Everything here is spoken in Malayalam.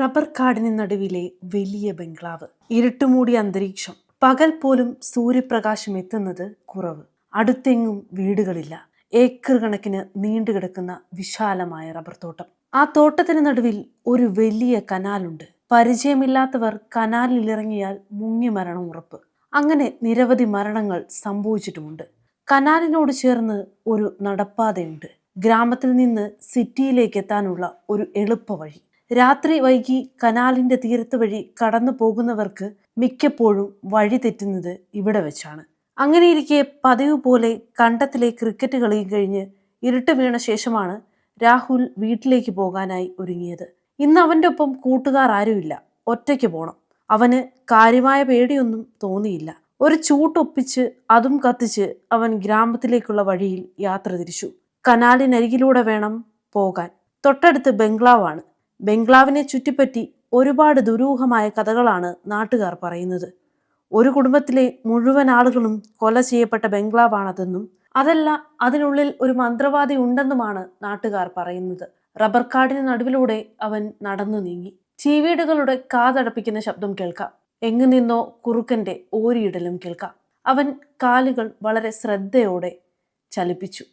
റബ്ബർ കാടിന് നടുവിലെ വലിയ ബംഗ്ലാവ്. ഇരുട്ടുമൂടിയ അന്തരീക്ഷം. പകൽ പോലും സൂര്യപ്രകാശം എത്തുന്നത് കുറവ്. അടുത്തെങ്ങും വീടുകളില്ല. ഏക്കർ കണക്കിന് നീണ്ടുകിടക്കുന്ന വിശാലമായ റബ്ബർ തോട്ടം. ആ തോട്ടത്തിന് നടുവിൽ ഒരു വലിയ കനാലുണ്ട്. പരിചയമില്ലാത്തവർ കനാലിൽ ഇറങ്ങിയാൽ മുങ്ങി മരണം ഉറപ്പ്. അങ്ങനെ നിരവധി മരണങ്ങൾ സംഭവിച്ചിട്ടുമുണ്ട്. കനാലിനോട് ചേർന്ന് ഒരു നടപ്പാതയുണ്ട്. ഗ്രാമത്തിൽ നിന്ന് സിറ്റിയിലേക്ക് എത്താനുള്ള ഒരു എളുപ്പ വഴി രാത്രി വൈകി കനാലിന്റെ തീരത്ത് വഴി കടന്നു പോകുന്നവർക്ക് മിക്കപ്പോഴും വഴി തെറ്റുന്നത് ഇവിടെ വെച്ചാണ്. അങ്ങനെയിരിക്കെ പതിവ് പോലെ കണ്ടത്തിലെ ക്രിക്കറ്റ് കളിയും കഴിഞ്ഞ് ഇരുട്ട് വീണ ശേഷമാണ് രാഹുൽ വീട്ടിലേക്ക് പോകാനായി ഒരുങ്ങിയത്. ഇന്ന് അവന്റെ ഒപ്പം കൂട്ടുകാർ ആരുമില്ല. ഒറ്റയ്ക്ക് പോണം. അവന് കാര്യമായ പേടിയൊന്നും തോന്നിയില്ല. ഒരു ചൂട്ടൊപ്പിച്ച് അതും കത്തിച്ച് അവൻ ഗ്രാമത്തിലേക്കുള്ള വഴിയിൽ യാത്ര തിരിച്ചു. കനാലിനരികിലൂടെ വേണം പോകാൻ. തൊട്ടടുത്ത് ബംഗ്ലാവാണ്. ബംഗ്ലാവിനെ ചുറ്റിപ്പറ്റി ഒരുപാട് ദുരൂഹമായ കഥകളാണ് നാട്ടുകാർ പറയുന്നത്. ഒരു കുടുംബത്തിലെ മുഴുവൻ ആളുകളും കൊല ചെയ്യപ്പെട്ട ബംഗ്ലാവാണതെന്നും അതല്ല അതിനുള്ളിൽ ഒരു മന്ത്രവാദി ഉണ്ടെന്നുമാണ് നാട്ടുകാർ പറയുന്നത്. റബ്ബർ കാടിന് നടുവിലൂടെ അവൻ നടന്നു നീങ്ങി. ചീവീടുകളുടെ കാതടപ്പിക്കുന്ന ശബ്ദം കേൾക്കാം. എങ്ങു നിന്നോ കുറുക്കന്റെ ഓരിയിടലും കേൾക്കാം. അവൻ കാലുകൾ വളരെ ശ്രദ്ധയോടെ ചലിപ്പിച്ചു.